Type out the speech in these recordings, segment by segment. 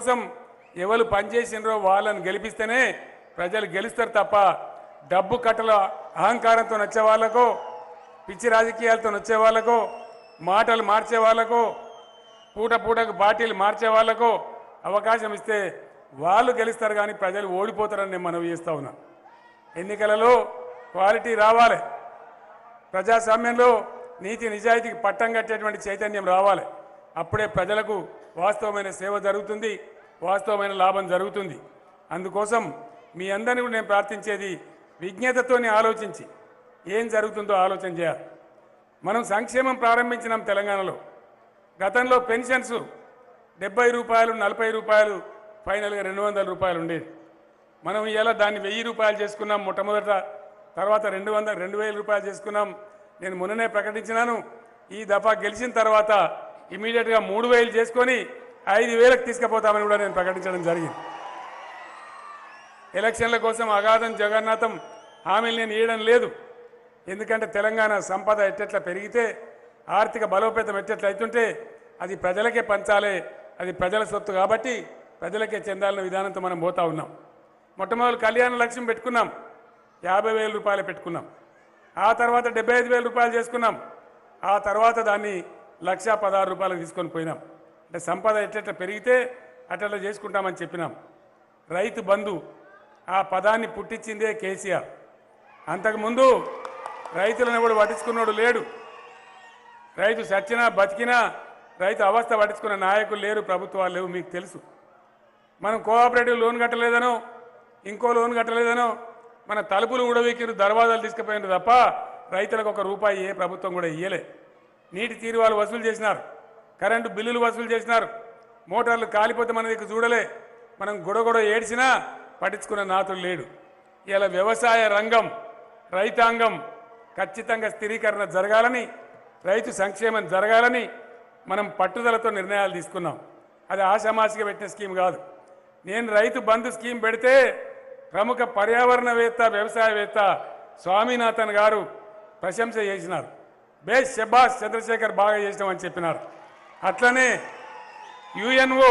కోసం ఎవరు పనిచేసినరో వాళ్ళని గెలిపిస్తేనే ప్రజలు గెలుస్తారు తప్ప డబ్బు కట్టల అహంకారంతో నచ్చే వాళ్ళకో పిచ్చి రాజకీయాలతో నచ్చే వాళ్ళకో మాటలు మార్చే వాళ్ళకో పూట పూటకు పార్టీలు మార్చే వాళ్ళకో అవకాశం ఇస్తే వాళ్ళు గెలుస్తారు కానీ ప్రజలు ఓడిపోతారని నేను మనవి చేస్తా ఉన్నా. ఎన్నికలలో క్వాలిటీ రావాలి. ప్రజాస్వామ్యంలో నీతి నిజాయితీకి పట్టం కట్టేటువంటి చైతన్యం రావాలి. అప్పుడే ప్రజలకు వాస్తవమైన సేవ జరుగుతుంది వాస్తవమైన లాభం జరుగుతుంది. అందుకోసం మీ అందరినీ కూడా నేను ప్రార్థించేది విజ్ఞతతోని ఆలోచించి ఏం జరుగుతుందో ఆలోచన చేయాలి. మనం సంక్షేమం ప్రారంభించినాం తెలంగాణలో. గతంలో పెన్షన్స్ డెబ్బై రూపాయలు నలభై రూపాయలు ఫైనల్గా రెండు వందల రూపాయలు ఉండేది మనం ఇలా దాన్ని వెయ్యి రూపాయలు చేసుకున్నాం మొట్టమొదట తర్వాత రెండు వందల రెండు వేల రూపాయలు చేసుకున్నాం. నేను మొన్ననే ప్రకటించినాను. ఈ దఫా గెలిచిన తర్వాత ఇమీడియట్గా మూడు వేలు చేసుకొని ఐదు వేలకు తీసుకుపోతామని కూడా నేను ప్రకటించడం జరిగింది. ఎలక్షన్ల కోసం అగాధం జగన్నాథం హామీలు నేను ఇవ్వడం లేదు. ఎందుకంటే తెలంగాణ సంపద ఎట్టెట్లా పెరిగితే ఆర్థిక బలోపేతం ఎట్టెట్లా అవుతుంటే అది ప్రజలకే పంచాలి అది ప్రజల సొత్తు కాబట్టి ప్రజలకే చెందాలన్న విధానంతో మనం పోతా ఉన్నాం. మొట్టమొదటి కళ్యాణ లక్ష్యం పెట్టుకున్నాం. యాభై వేల రూపాయలు పెట్టుకున్నాం. ఆ తర్వాత డెబ్బై ఐదు వేల రూపాయలు చేసుకున్నాం. ఆ తర్వాత దాన్ని లక్ష పదహారు రూపాయలకు తీసుకొని పోయినాం. అంటే సంపద ఎట్లెట్లా పెరిగితే అట్లా చేసుకుంటామని చెప్పినాం. రైతు బంధు ఆ పదాన్ని పుట్టించిందే కేసీఆర్. అంతకుముందు రైతులను ఎవడు పట్టించుకున్నాడు లేడు. రైతు సచ్చినా బతికినా రైతు అవస్థ పట్టించుకున్న నాయకులు లేరు ప్రభుత్వాలు లేవు మీకు తెలుసు. మనం కోఆపరేటివ్ లోన్ కట్టలేదనో ఇంకో లోన్ కట్టలేదనో మన తలుపులు ఉడవీకిరు దర్వాజాలు తీసుకుపోయినారు తప్ప రైతులకు ఒక రూపాయి ఏ ప్రభుత్వం కూడా ఇయ్యలే. నీటి తీరు వాళ్ళు వసూలు చేసినారు. కరెంటు బిల్లులు వసూలు చేసినారు. మోటార్లు కాలిపోతే మన దగ్గర చూడలే. మనం గొడగొడ ఏడ్చినా పట్టించుకున్న నాతులు లేడు. ఇలా వ్యవసాయ రంగం రైతాంగం ఖచ్చితంగా స్థిరీకరణ జరగాలని రైతు సంక్షేమం జరగాలని మనం పట్టుదలతో నిర్ణయాలు తీసుకున్నాం. అది ఆషామాషిగా పెట్టిన స్కీమ్ కాదు. నేను రైతు బంధు స్కీమ్ పెడితే ప్రముఖ పర్యావరణవేత్త వ్యవసాయవేత్త స్వామినాథన్ గారు ప్రశంస చేసినారు. బేస్ శబాస్ చంద్రశేఖర్ బాగా చేసినామని చెప్పినారు. అట్లనే యుఎన్ఓ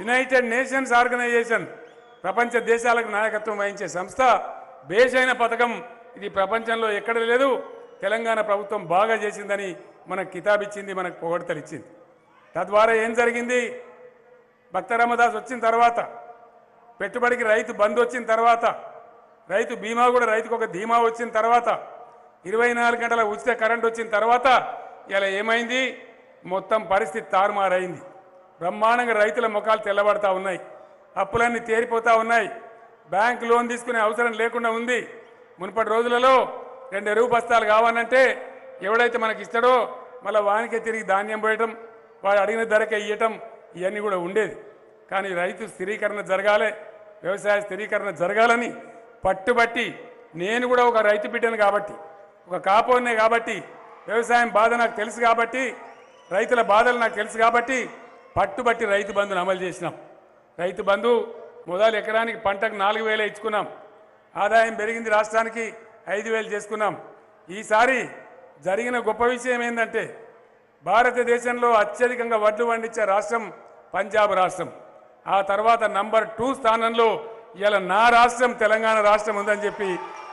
యునైటెడ్ నేషన్స్ ఆర్గనైజేషన్ ప్రపంచ దేశాలకు నాయకత్వం వహించే సంస్థ బేస్ అయిన పథకం ఇది ప్రపంచంలో ఎక్కడ లేదు తెలంగాణ ప్రభుత్వం బాగా చేసిందని మనకు కితాబిచ్చింది మనకు పొగడతలు ఇచ్చింది. తద్వారా ఏం జరిగింది? భక్త రామదాస్ వచ్చిన తర్వాత పెట్టుబడికి రైతు బంద్ వచ్చిన తర్వాత రైతు బీమా కూడా రైతుకు ఒక ధీమా వచ్చిన తర్వాత ఇరవై నాలుగు గంటల ఉచిత కరెంట్ వచ్చిన తర్వాత ఇలా ఏమైంది? మొత్తం పరిస్థితి తారుమారైంది. బ్రహ్మాండంగా రైతుల ముఖాలు తెల్లబడతా ఉన్నాయి. అప్పులన్నీ తేరిపోతా ఉన్నాయి. బ్యాంక్ లోన్ తీసుకునే అవసరం లేకుండా ఉంది. మునుపటి రోజులలో రెండు ఎరువు బస్తాలు కావాలంటే ఎవడైతే మనకి ఇస్తాడో మళ్ళీ వానికే తిరిగి ధాన్యం పోయటం వాడు అడిగిన ధరకే ఇవ్వటం ఇవన్నీ కూడా ఉండేది. కానీ రైతు స్థిరీకరణ జరగాలి. వ్యవసాయ స్థిరీకరణ జరగాలని పట్టుబట్టి నేను కూడా ఒక రైతు బిడ్డను కాబట్టి ఒక కాపోనే కాబట్టి వ్యవసాయం బాధ నాకు తెలుసు కాబట్టి రైతుల బాధలు నాకు తెలుసు కాబట్టి పట్టుబట్టి రైతు బంధును అమలు చేసినాం. రైతు బంధు మొదలు ఎకరానికి పంటకు నాలుగు వేలే ఇచ్చుకున్నాం. ఆదాయం పెరిగింది రాష్ట్రానికి ఐదు వేలు చేసుకున్నాం. ఈసారి జరిగిన గొప్ప విషయం ఏంటంటే భారతదేశంలో అత్యధికంగా వడ్లు పండించే రాష్ట్రం పంజాబ్ రాష్ట్రం. ఆ తర్వాత నంబర్ టూ స్థానంలో ఇలా నా రాష్ట్రం తెలంగాణ రాష్ట్రం ఉందని చెప్పి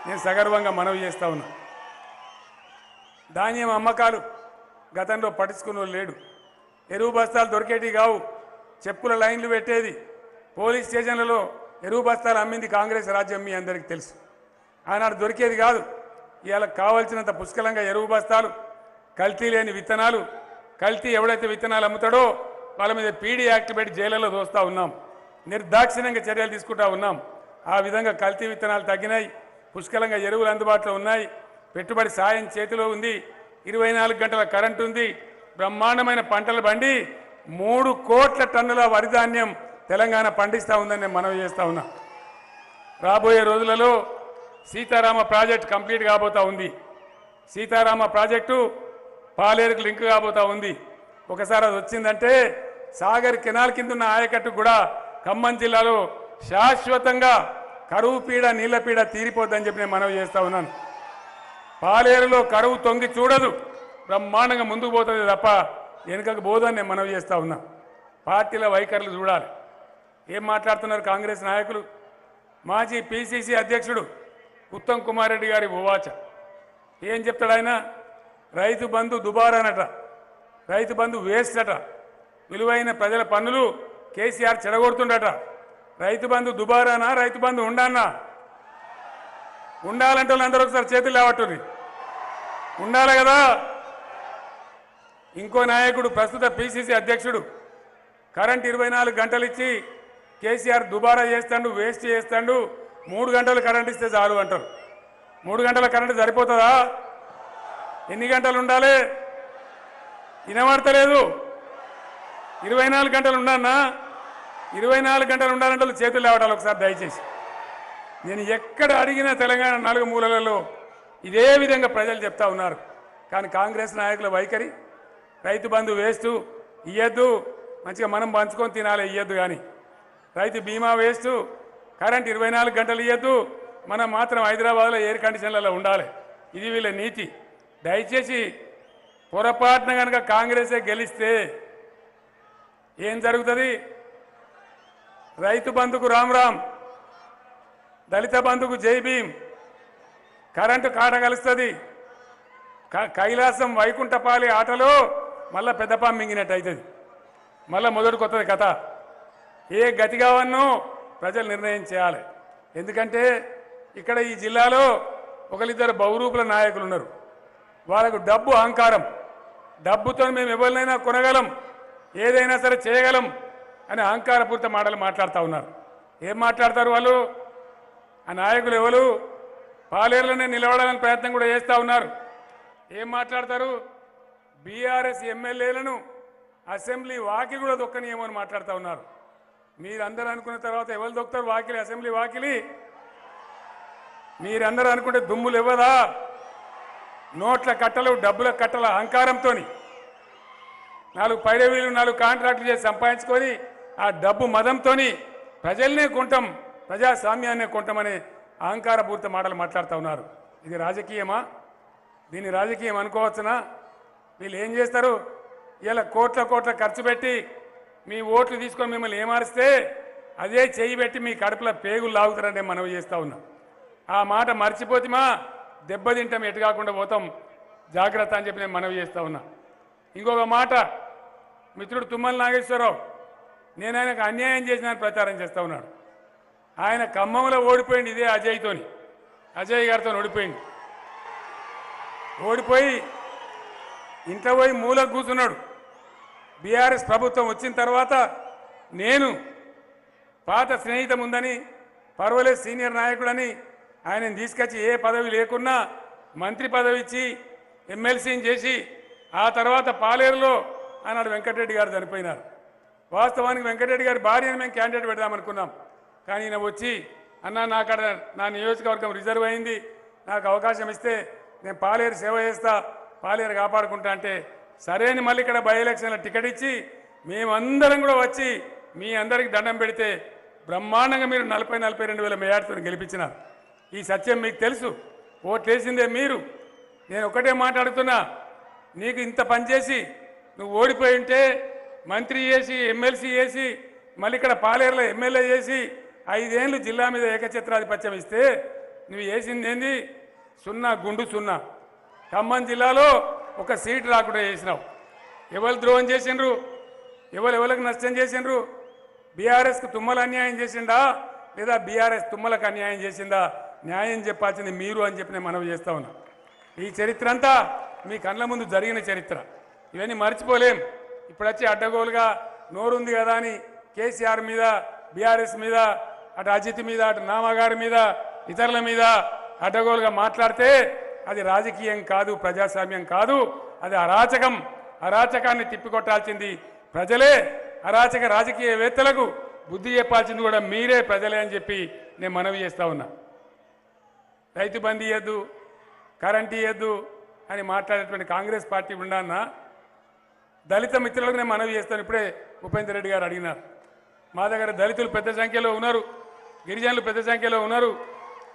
నేను సగర్వంగా మనవి చేస్తా ఉన్నాను ధాన్యం అమ్మకాలు. గతంలో పట్టించుకున్న లేడు. ఎరువు బస్తాలు దొరికేటి కావు. చెప్పుల లైన్లు పెట్టేది. పోలీస్ స్టేషన్లలో ఎరువు బస్తాలు అమ్మింది కాంగ్రెస్ రాజ్యం మీ అందరికీ తెలుసు. ఆనాడు దొరికేది కాదు. ఇవాళ కావలసినంత పుష్కలంగా ఎరువు బస్తాలు కల్తీ లేని విత్తనాలు కల్తీ ఎవడైతే విత్తనాలు అమ్ముతాడో వాళ్ళ మీద పీడీ యాక్ట్ పెట్టి జైళ్ళలో దోస్తూ ఉన్నాం. నిర్దాక్షిణ్యంగా చర్యలు తీసుకుంటా ఉన్నాం. ఆ విధంగా కల్తీ విత్తనాలు తగ్గినాయి. పుష్కలంగా ఎరువులు అందుబాటులో ఉన్నాయి. పెట్టుబడి సాయం చేతిలో ఉంది. ఇరవై నాలుగు గంటల కరెంటు ఉంది. బ్రహ్మాండమైన పంటలు బండి మూడు కోట్ల టన్నుల వరిధాన్యం తెలంగాణ పండిస్తూ ఉందని నేను మనవి చేస్తా ఉన్నా. రాబోయే రోజులలో సీతారామ ప్రాజెక్ట్ కంప్లీట్ కాబోతా ఉంది. సీతారామ ప్రాజెక్టు పాలేరుకు లింక్ కాబోతా ఉంది. ఒకసారి అది వచ్చిందంటే సాగర్ కెనాల్ కింద ఉన్న ఆయకట్టు కూడా ఖమ్మం జిల్లాలో శాశ్వతంగా కరువు పీడ నీళ్ళ పీడ తీరిపోద్దని చెప్పి నేను మనవి చేస్తా ఉన్నాను. పాలేరులో కరువు తొంగి చూడదు. బ్రహ్మాండంగా ముందుకు పోతుంది తప్ప వెనుకకు పోదని నేను మనవి చేస్తా ఉన్నా. పార్టీల వైఖరులు చూడాలి. ఏం మాట్లాడుతున్నారు కాంగ్రెస్ నాయకులు? మాజీ పిసిసి అధ్యక్షుడు ఉత్తమ్ కుమార్ రెడ్డి గారి ఉవాచ ఏం చెప్తాడు ఆయన? రైతు బంధు దుబారానట. రైతు బంధు వేస్ట్ అట విలువైన ప్రజల పన్నులు కేసీఆర్ చెడగొడుతుండట. రైతు బంధు దుబారానా? రైతు బంధు ఉండానా? ఉండాలంటే వాళ్ళందరూ ఒకసారి చేతులు లేవట్టుర్రి. ఉండాలి కదా? ఇంకో నాయకుడు ప్రస్తుత పిసిసి అధ్యక్షుడు కరెంట్ ఇరవై నాలుగు గంటలు ఇచ్చి కేసీఆర్ దుబారా చేస్తాడు వేస్ట్ చేస్తాడు మూడు గంటలు కరెంట్ ఇస్తే చాలు అంటారు. మూడు గంటల కరెంట్ సరిపోతుందా? ఎన్ని గంటలు ఉండాలి? వినబడతలేదు. ఇరవై నాలుగు గంటలు ఉండన్నా ఇరవై నాలుగు గంటలు ఉండాలంటే చేతులు లేవటాలి ఒకసారి దయచేసి. నేను ఎక్కడ అడిగినా తెలంగాణ నాలుగు మూలలలో ఇదే విధంగా ప్రజలు చెప్తా ఉన్నారు. కానీ కాంగ్రెస్ నాయకుల వైఖరి రైతు బంధు వేస్తూ ఇయ్యద్దు మంచిగా మనం పంచుకొని తినాలి ఇయ్యద్దు కానీ. రైతు బీమా వేస్తూ కరెంట్ ఇరవై నాలుగు గంటలు ఇయ్యద్దు మనం మాత్రం హైదరాబాద్లో ఎయిర్ కండిషన్లలో ఉండాలి. ఇది వీళ్ళ నీతి. దయచేసి పొరపాటున కనుక కాంగ్రెసే గెలిస్తే ఏం జరుగుతుంది? రైతు బంధుకు రామ్ రామ్. దళిత బంధుకు జై భీం కరెంటు కాడ కలుస్తుంది. క- కైలాసం వైకుంఠపాలి ఆటలో మళ్ళా పెద్దపాం మింగినట్టు అవుతుంది మళ్ళా మొదటి కథ. ఏ గతి కావన్నో ప్రజలు నిర్ణయం చేయాలి. ఎందుకంటే ఇక్కడ ఈ జిల్లాలో ఒకరిద్దరు బహురూపుల నాయకులు ఉన్నారు వాళ్ళకు డబ్బు అహంకారం. డబ్బుతో మేము ఎవరినైనా కొనగలం ఏదైనా సరే చేయగలం అని అహంకారపూరిత మాటలు మాట్లాడుతూ ఉన్నారు. ఏం మాట్లాడతారు వాళ్ళు? ఆ నాయకులు ఎవరు? పాలేరులోనే నిలబడాలని ప్రయత్నం కూడా చేస్తూ ఉన్నారు. ఏం మాట్లాడతారు? బీఆర్ఎస్ ఎమ్మెల్యేలను అసెంబ్లీ వాకిలి కూడా దొక్కనియేమో అని మాట్లాడుతూ ఉన్నారు. మీరందరూ అనుకున్న తర్వాత ఎవరు దొక్కుతారు వాకిలి? అసెంబ్లీ వాకిలి? మీరందరూ అనుకుంటే దుమ్ములు ఇవ్వదా? నోట్ల కట్టలు డబ్బుల కట్టల అహంకారంతో నాలుగు పైరవీలు నాలుగు కాంట్రాక్టులు చేసి సంపాదించుకొని ఆ డబ్బు మదంతో ప్రజల్నే కొంటాం ప్రజాస్వామ్యాన్ని కొంటామనే అహంకారపూరిత మాటలు మాట్లాడుతూ ఉన్నారు. ఇది రాజకీయమా? దీన్ని రాజకీయం అనుకోవచ్చునా? వీళ్ళు ఏం చేస్తారు? ఇలా కోట్ల కోట్ల ఖర్చు పెట్టి మీ ఓట్లు తీసుకొని మిమ్మల్ని ఏమారిస్తే అదే చేయి పెట్టి మీ కడుపులో పేగులు లాగుతారని నేను మనవి చేస్తా ఉన్నా. ఆ మాట మర్చిపోతిమా దెబ్బతింటాం ఎటు కాకుండా పోతాం. జాగ్రత్త అని చెప్పి నేను మనవి చేస్తా ఉన్నా. ఇంకొక మాట మిత్రుడు తుమ్మల నాగేశ్వరరావు నేను ఆయనకు అన్యాయం చేసినా ప్రచారం చేస్తూ ఉన్నాడు. ఆయన ఖమ్మంలో ఓడిపోయింది ఇదే అజయ్తోని. అజయ్ గారితో ఓడిపోయింది. ఓడిపోయి ఇంట్లో పోయి మూలకు కూర్చున్నాడు. బీఆర్ఎస్ ప్రభుత్వం వచ్చిన తర్వాత నేను పాత స్నేహితం ఉందని పర్వాలేదు సీనియర్ నాయకుడని ఆయనను తీసుకొచ్చి ఏ పదవి లేకున్నా మంత్రి పదవి ఇచ్చి ఎమ్మెల్సీని చేసి ఆ తర్వాత పాలేరులో ఆనాడు వెంకటరెడ్డి గారు చనిపోయినారు. వాస్తవానికి వెంకటరెడ్డి గారి భార్యను మేము క్యాండిడేట్ పెడదామనుకున్నాం. కానీ ఈయన వచ్చి అన్న నాకడ నా నియోజకవర్గం రిజర్వ్ అయింది. నాకు అవకాశం ఇస్తే నేను పాలేరు సేవ చేస్తా పాలేరు కాపాడుకుంటా అంటే సరే అని మళ్ళీ ఇక్కడ బై ఎలక్షన్లో టికెట్ ఇచ్చి మేమందరం కూడా వచ్చి మీ అందరికి దండం పెడితే బ్రహ్మాండంగా మీరు నలభై నలభై రెండు వేల మేయాడుతో గెలిపించినారు ఈ సత్యం మీకు తెలుసు. ఓట్లేసిందే మీరు. నేను ఒకటే మాట్లాడుతున్నా నీకు ఇంత పనిచేసి నువ్వు ఓడిపోయి ఉంటే మంత్రి చేసి ఎమ్మెల్సీ చేసి మళ్ళీ ఇక్కడ పాలేరులో ఎమ్మెల్యే చేసి ఐదేళ్ళు జిల్లా మీద ఏకఛత్రాధిపత్యం ఇస్తే నువ్వు వేసింది ఏంది సున్నా గుండు సున్నా. ఖమ్మం జిల్లాలో ఒక సీట్ రాకుండా చేసినావు ఎవరు ద్రోహం చేసిండ్రు? ఎవరు ఎవరికి నష్టం చేసిండ్రు? బీఆర్ఎస్కి తుమ్మల అన్యాయం చేసిండా? లేదా బీఆర్ఎస్ తుమ్మలకు అన్యాయం చేసిందా? న్యాయం చెప్పాల్సింది మీరు అని చెప్పి నేను మనవి చేస్తా ఉన్నా. ఈ చరిత్ర అంతా మీ కళ్ళ ముందు జరిగిన చరిత్ర. ఇవన్నీ మర్చిపోలేం. ఇప్పుడు వచ్చి అడ్డగోలుగా నోరుంది కదా అని కేసీఆర్ మీద బీఆర్ఎస్ మీద అటు అజిత్ మీద అటు నామగారి మీద ఇతరుల మీద అడ్డగోలుగా మాట్లాడితే అది రాజకీయం కాదు ప్రజాస్వామ్యం కాదు. అది అరాచకం. అరాచకాన్ని తిప్పికొట్టాల్సింది ప్రజలే. అరాచక రాజకీయవేత్తలకు బుద్ధి చెప్పాల్సింది కూడా మీరే ప్రజలే అని చెప్పి నేను మనవి చేస్తా ఉన్నా. రైతు బంద్ ఇయ్యద్దు కరెంట్ ఇయ్యద్దు అని మాట్లాడేటువంటి కాంగ్రెస్ పార్టీ ఉండన్నా దళిత మిత్రులకు నేను మనవి చేస్తాను. ఇప్పుడే ఉపేందర్ రెడ్డి గారు అడిగినారు. మా దగ్గర దళితులు పెద్ద సంఖ్యలో ఉన్నారు. గిరిజనులు పెద్ద సంఖ్యలో ఉన్నారు.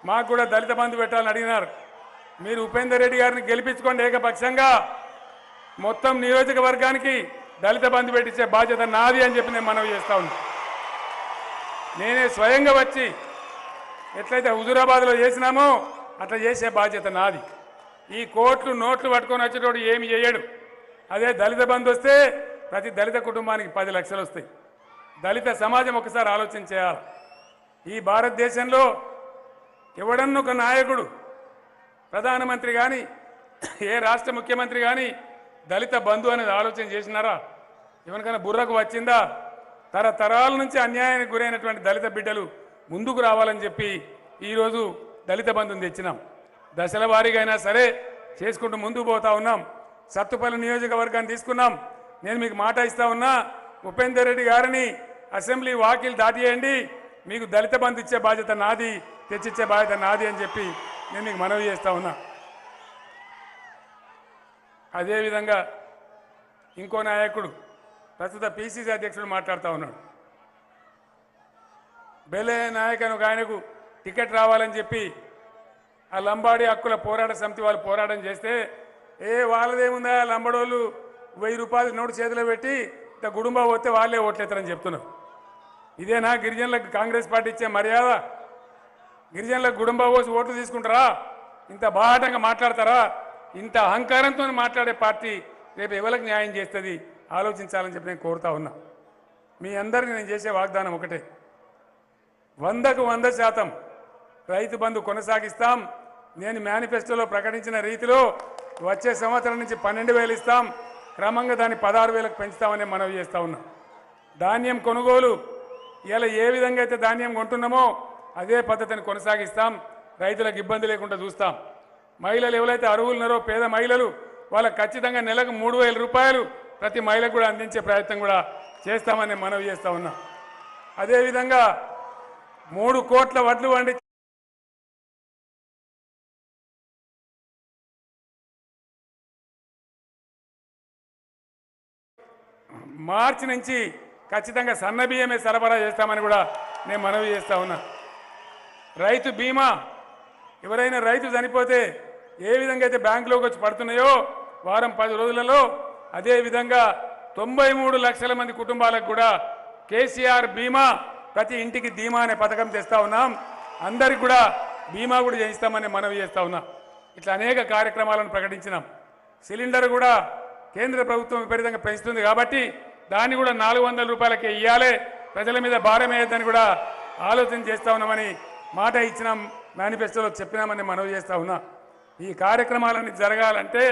మాకు కూడా దళిత బంధు పెట్టాలని అడిగినారు. మీరు ఉపేందర్ రెడ్డి గారిని గెలిపించుకోండి ఏకపక్షంగా. మొత్తం నియోజకవర్గానికి దళిత బంధు పెట్టించే బాధ్యత నాది అని చెప్పి నేను మనవి చేస్తా ఉన్నా. నేనే స్వయంగా వచ్చి ఎట్లయితే హుజురాబాద్లో చేసినామో అట్లా చేసే బాధ్యత నాది. ఈ కోట్లు నోట్లు పట్టుకొని వచ్చేటోడు ఏమి చేయడు. అదే దళిత బంధు వస్తే ప్రతి దళిత కుటుంబానికి పది లక్షలు వస్తాయి. దళిత సమాజం ఒకసారి ఆలోచన చేయాలి. ఈ భారతదేశంలో ఎవడన్నొక ఒక నాయకుడు ప్రధానమంత్రి కానీ ఏ రాష్ట్ర ముఖ్యమంత్రి కానీ దళిత బంధు అనేది ఆలోచన చేసినారా? ఎవరికైనా బుర్రకు వచ్చిందా? తరతరాల నుంచి అన్యాయానికి గురైనటువంటి దళిత బిడ్డలు ముందుకు రావాలని చెప్పి ఈరోజు దళిత బంధుని తెచ్చినాం. దశల వారీగా అయినా సరే చేసుకుంటూ ముందుకు పోతా ఉన్నాం. సత్తుపల్లి నియోజకవర్గాన్ని తీసుకున్నాం. నేను మీకు మాట ఇస్తా ఉన్నా ఉపేందర్ రెడ్డి గారిని అసెంబ్లీ వాకిల్ దాటియండి. మీకు దళిత బంధు ఇచ్చే బాధ్యత నాది తెచ్చిచ్చే బాధ్యత నాది అని చెప్పి నేను మీకు మనవి చేస్తా ఉన్నా. అదేవిధంగా ఇంకో నాయకుడు ప్రస్తుత పిసిసి అధ్యక్షుడు మాట్లాడుతూ ఉన్నాడు. బెలే నాయక్ అని ఒక ఆయనకు టికెట్ రావాలని చెప్పి ఆ లంబాడి హక్కుల పోరాట సమితి వాళ్ళు పోరాటం చేస్తే ఏ వాళ్ళదేముందా లంబడోళ్ళు వెయ్యి రూపాయలు నోటు చేతిలో పెట్టి ఇంత గుడుంబా పోతే వాళ్ళే ఓట్లేతారని చెప్తున్నారు. ఇదేనా గిరిజనులకు కాంగ్రెస్ పార్టీ ఇచ్చే మర్యాద? గిరిజనులకు గుడుంబా పోసి ఓట్లు తీసుకుంటారా? ఇంత బాహాటంగా మాట్లాడతారా? ఇంత అహంకారంతో మాట్లాడే పార్టీ రేపు ఎవరికి న్యాయం చేస్తుంది? ఆలోచించాలని చెప్పి నేను కోరుతా ఉన్నా. మీ అందరికీ నేను చేసే వాగ్దానం ఒకటే. వందకు వంద శాతం రైతు బంధు కొనసాగిస్తాం. నేను మేనిఫెస్టోలో ప్రకటించిన రీతిలో వచ్చే సంవత్సరం నుంచి పన్నెండు వేలు ఇస్తాం. క్రమంగా దాన్ని పదహారు వేలకు పెంచుతామని మనవి చేస్తా ఉన్నా. ధాన్యం కొనుగోలు ఇలా ఏ విధంగా అయితే ధాన్యం కొంటున్నామో అదే పద్ధతిని కొనసాగిస్తాం. రైతులకు ఇబ్బంది లేకుండా చూస్తాం. మహిళలు ఎవరైతే అర్హులున్నారో పేద మహిళలు వాళ్ళకు ఖచ్చితంగా నెలకు మూడు వేల రూపాయలు ప్రతి మహిళకు కూడా అందించే ప్రయత్నం కూడా చేస్తామని మనవి చేస్తా ఉన్నాం. అదేవిధంగా మూడు కోట్ల వడ్లు వండి మార్చి నుంచి ఖచ్చితంగా సన్న బియ్యమే సరఫరా చేస్తామని కూడా నేను మనవి చేస్తా ఉన్నా. రైతు బీమా ఎవరైనా రైతు చనిపోతే ఏ విధంగా అయితే బ్యాంకులోకి వచ్చి పడుతున్నాయో వారం పది రోజులలో అదేవిధంగా తొంభై మూడు లక్షల మంది కుటుంబాలకు కూడా కేసీఆర్ బీమా ప్రతి ఇంటికి ధీమా అనే పథకం తెస్తా ఉన్నాం. అందరికి కూడా బీమా కూడా చేయిస్తామని మనవి చేస్తా ఉన్నా. ఇట్లా అనేక కార్యక్రమాలను ప్రకటించినాం. సిలిండర్ కూడా కేంద్ర ప్రభుత్వం విపరీతంగా పెంచుతుంది కాబట్టి దాన్ని కూడా నాలుగు వందల రూపాయలకి ఇవ్వాలి ప్రజల మీద భారం వేయద్దని కూడా ఆలోచన చేస్తా ఉన్నామని మాట ఇచ్చినాం మేనిఫెస్టోలో చెప్పినామని మనవి చేస్తా ఉన్నా. ఈ కార్యక్రమాలన్నీ జరగాలంటే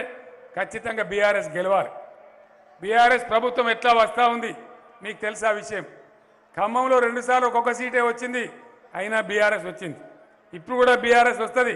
ఖచ్చితంగా బీఆర్ఎస్ గెలవాలి. బీఆర్ఎస్ ప్రభుత్వం ఎట్లా వస్తూ ఉంది? మీకు తెలుసా విషయం. ఖమ్మంలో రెండుసార్లు ఒక్కొక్క సీటే వచ్చింది అయినా బీఆర్ఎస్ వచ్చింది. ఇప్పుడు కూడా బీఆర్ఎస్ వస్తుంది.